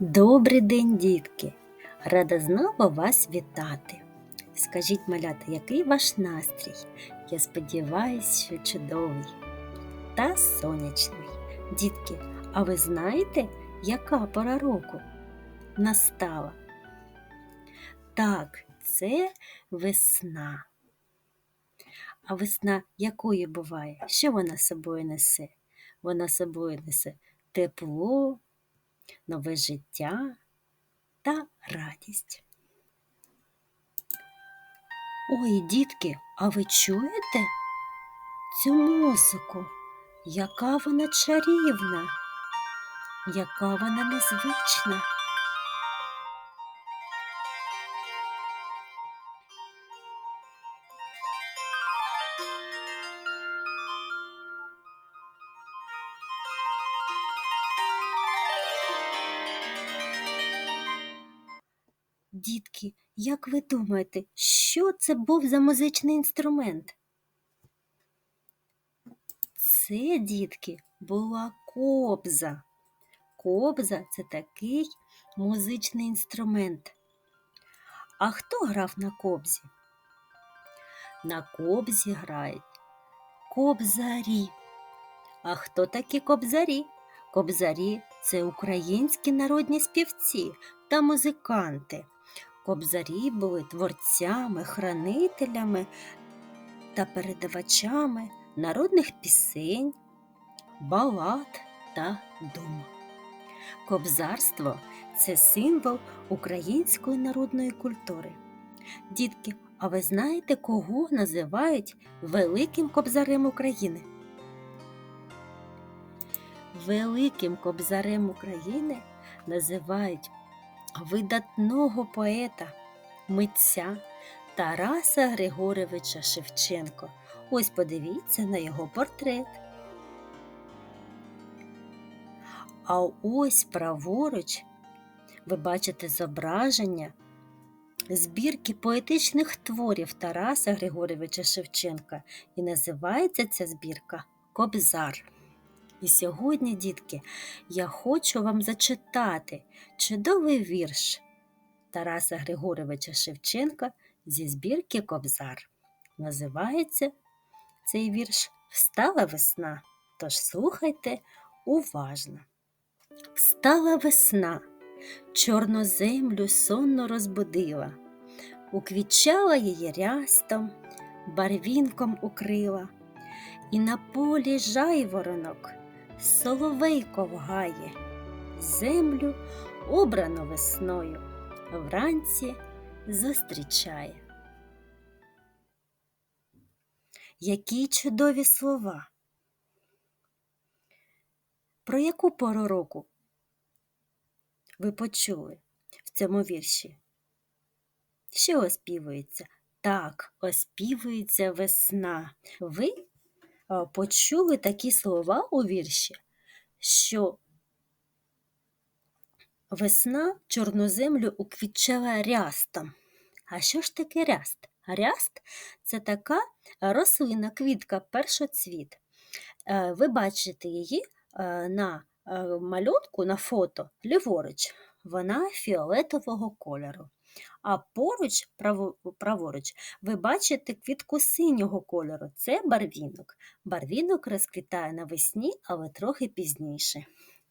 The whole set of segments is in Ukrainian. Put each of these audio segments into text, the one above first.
Добрий день, дітки! Рада знову вас вітати. Скажіть, малята, який ваш настрій? Я сподіваюся, що чудовий та сонячний. Дітки, а ви знаєте, яка пора року настала? Так, це весна. А весна якою буває? Що вона собою несе? Вона собою несе тепло, нове життя та радість. Ой, дітки, а ви чуєте цю музику? Яка вона чарівна, яка вона незвична. Як ви думаєте, що це був за музичний інструмент? Це, дітки, була кобза. Кобза це такий музичний інструмент. А хто грав на кобзі? На кобзі грають кобзарі. А хто такі кобзарі? Кобзарі це українські народні співці та музиканти. Кобзарі були творцями, хранителями та передавачами народних пісень, балад та дум. Кобзарство це символ української народної культури. Дітки, а ви знаєте, кого називають Великим Кобзарем України? Великим Кобзарем України називають видатного поета, митця Тараса Григоровича Шевченко. Ось подивіться на його портрет. А ось праворуч ви бачите зображення збірки поетичних творів Тараса Григоровича Шевченка. І називається ця збірка Кобзар. І сьогодні, дітки, я хочу вам зачитати чудовий вірш Тараса Григоровича Шевченка зі збірки Кобзар. Називається цей вірш Встала весна. Тож слухайте уважно. Встала весна, чорну землю сонно розбудила, уквічала її рястом, барвінком укрила, і на полі жайворонок соловейко вгає, землю обрану весною, вранці зустрічає. Які чудові слова! Про яку пору року ви почули в цьому вірші? Що оспівується? Так, оспівується весна. Ви почули такі слова у вірші, що весна чорноземлю уквітчала рястом. А що ж таке ряст? Ряст це така рослина, квітка, першоцвіт. Е, Ви бачите її е, на е, малюнку, на фото ліворуч. Вона фіолетового кольору. А поруч, праворуч, ви бачите квітку синього кольору. Це барвінок. Барвінок розквітає навесні, але трохи пізніше.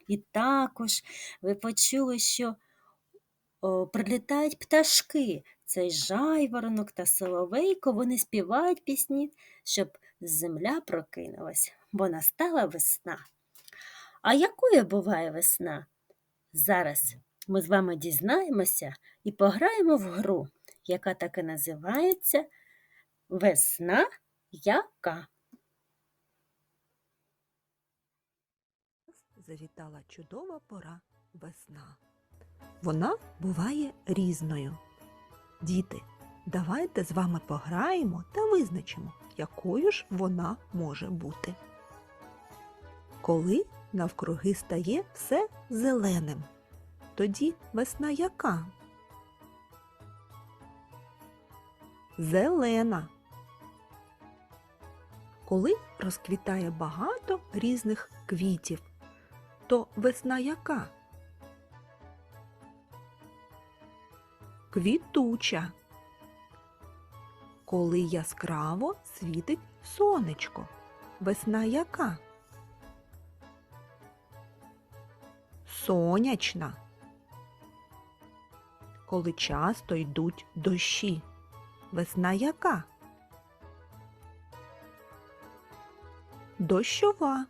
І також ви почули, що о, прилітають пташки. Цей жайворонок та соловейко вони співають пісні, щоб земля прокинулась, бо настала весна. А якою буває весна? Зараз ми з вами дізнаємося і пограємо в гру, яка так і називається Весна яка. завітала чудова пора весна. Вона буває різною. Діти, давайте з вами пограємо та визначимо, якою ж вона може бути. Коли навкруги стає все зеленим, тоді весна яка? Зелена. Коли розквітає багато різних квітів, то весна яка? квітуча. Коли яскраво світить сонечко. Весна яка? Сонячна. Коли часто йдуть дощі. Весна яка? Дощова.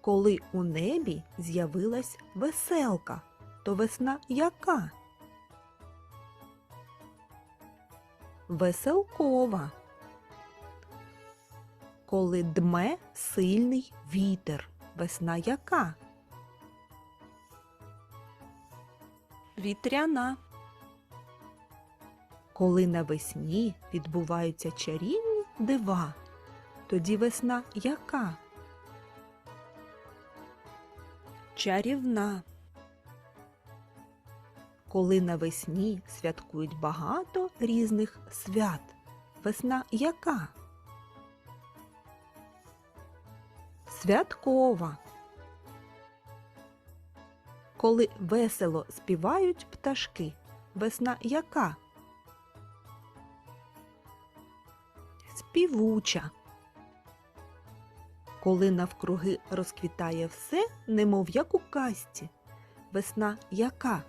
Коли у небі з'явилась веселка, то весна яка? Веселкова. Коли дме сильний вітер, весна яка? Вітряна. Коли навесні відбуваються чарівні дива, тоді весна яка? Чарівна. Коли навесні святкують багато різних свят, весна яка? Святкова. Коли весело співають пташки, весна яка? Співуча. Коли навкруги розквітає все, немов як у казці, весна яка?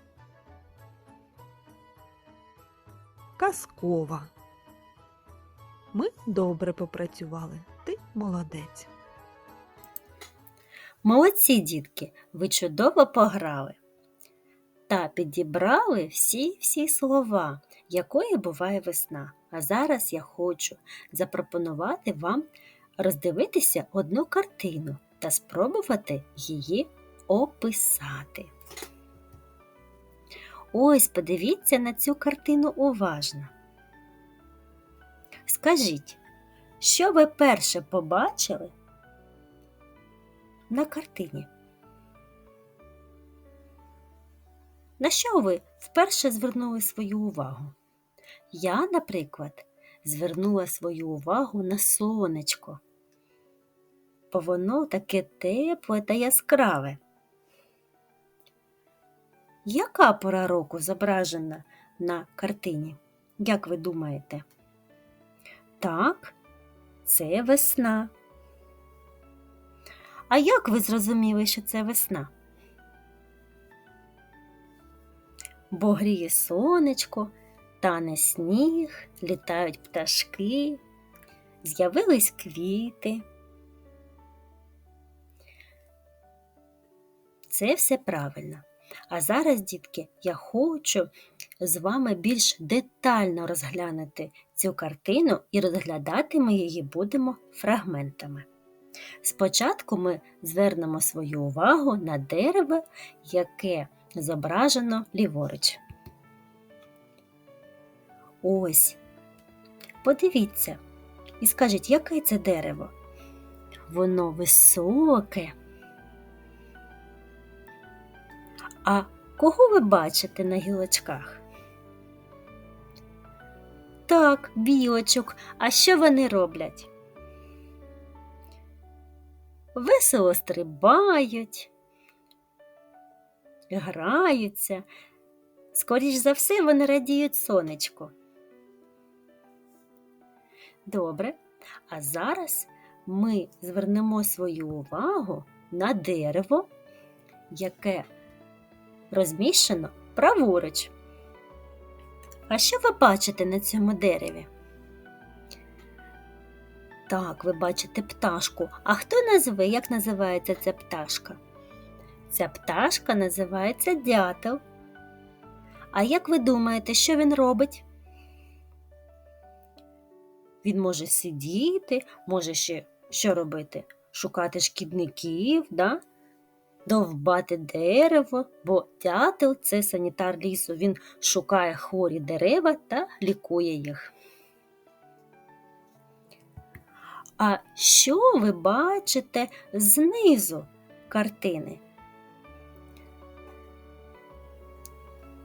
Казкова. Ми добре попрацювали. Ти молодець. Молодці, дітки, ви чудово пограли та підібрали всі-всі слова, якою буває весна. А зараз я хочу запропонувати вам роздивитися одну картину та спробувати її описати. Ось подивіться на цю картину уважно. Скажіть, що ви перше побачили на картині? На що ви вперше звернули свою увагу? Я, наприклад, звернула свою увагу на сонечко, бо воно таке тепле та яскраве. Яка пора року зображена на картині? Як ви думаєте? Так, це весна. А як ви зрозуміли, що це весна? Бо гріє сонечко, тане сніг, літають пташки, з'явились квіти. Це все правильно. А зараз, дітки, я хочу з вами більш детально розглянути цю картину і розглядати ми її будемо фрагментами. Спочатку ми звернемо свою увагу на дерево, яке зображено ліворуч. Ось. Подивіться і скажіть, яке це дерево? Воно високе. А кого ви бачите на гілочках? Так, білочок. А що вони роблять? Весело стрибають, граються. Скоріш за все, вони радіють сонечку. Добре. А зараз ми звернемо свою увагу на дерево, яке розміщено праворуч. А що ви бачите на цьому дереві? Так, ви бачите пташку. А хто назве, як називається ця пташка? Ця пташка називається дятел. А як ви думаєте, що він робить? Він може сидіти, може ще що робити? Шукати шкідників, да? довбати дерево, бо дятел це санітар лісу. Він шукає хворі дерева та лікує їх. А що ви бачите знизу картини?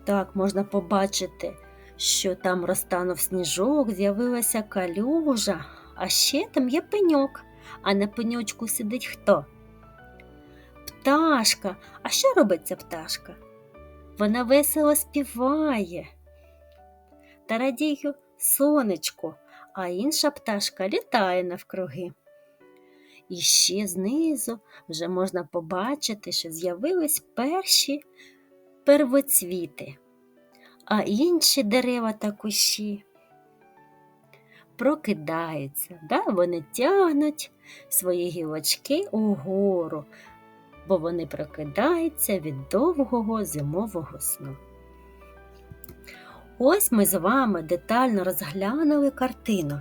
Так, можна побачити, що там розтанув сніжок, з'явилася калюжа, а ще там є пеньок, а на пеньочку сидить хто? Пташка. А що робить ця пташка? вона весело співає. Та радію сонечко, а інша пташка літає навкруги. І ще знизу вже можна побачити, що з'явились перші первоцвіти, а інші дерева та кущі прокидаються, да? вони тягнуть свої гілочки угору, бо вони прокидаються від довгого зимового сну. Ось ми з вами детально розглянули картину.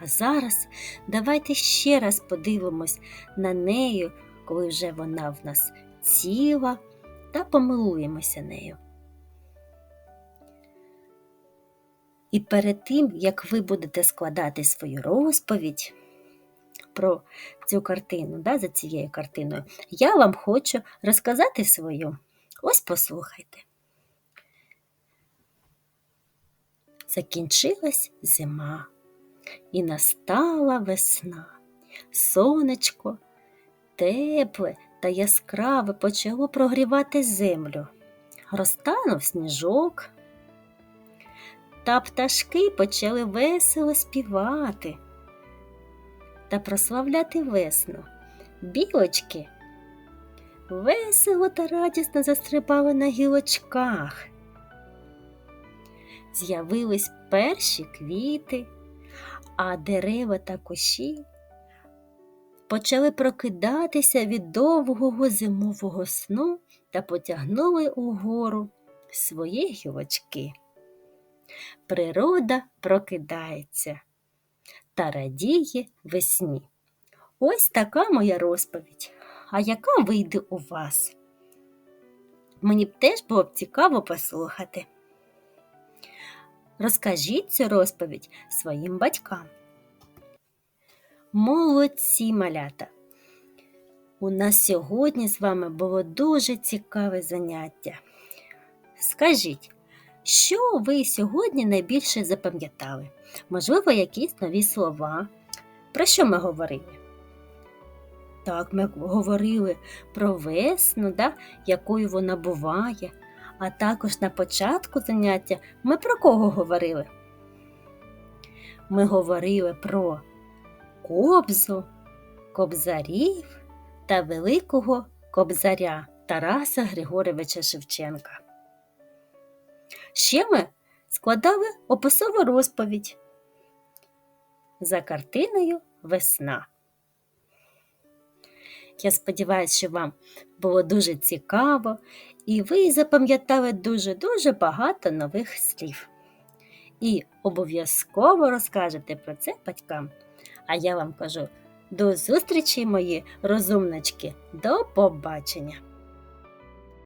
А зараз давайте ще раз подивимось на неї, коли вже вона в нас ціла, та помилуємося нею. І перед тим, як ви будете складати свою розповідь про цю картину, да, за цією картиною, я вам хочу розказати свою. Ось послухайте. Закінчилась зима, і настала весна. Сонечко тепле та яскраве почало прогрівати землю. Розтанув сніжок, та пташки почали весело співати та прославляти весну. Білочки весело та радісно застрибали на гілочках. З'явились перші квіти, а дерева та кущі почали прокидатися від довгого зимового сну та потягнули угору свої гілочки. Природа прокидається та радіє весні. Ось така моя розповідь. А яка вийде у вас? Мені б теж було б цікаво послухати. Розкажіть цю розповідь своїм батькам. Молодці малята! У нас сьогодні з вами було дуже цікаве заняття. Скажіть, що ви сьогодні найбільше запам'ятали? Можливо, якісь нові слова? Про що ми говорили? Так, ми говорили про весну, да, якою вона буває, а також на початку заняття ми про кого говорили? Ми говорили про кобзу, кобзарів та великого кобзаря Тараса Григоровича Шевченка. Ще ми складали описову розповідь за картиною Весна. Я сподіваюся, що вам було дуже цікаво, і ви запам'ятали дуже-дуже багато нових слів. І обов'язково розкажете про це батькам. А я вам кажу до зустрічі, мої розумнички, до побачення!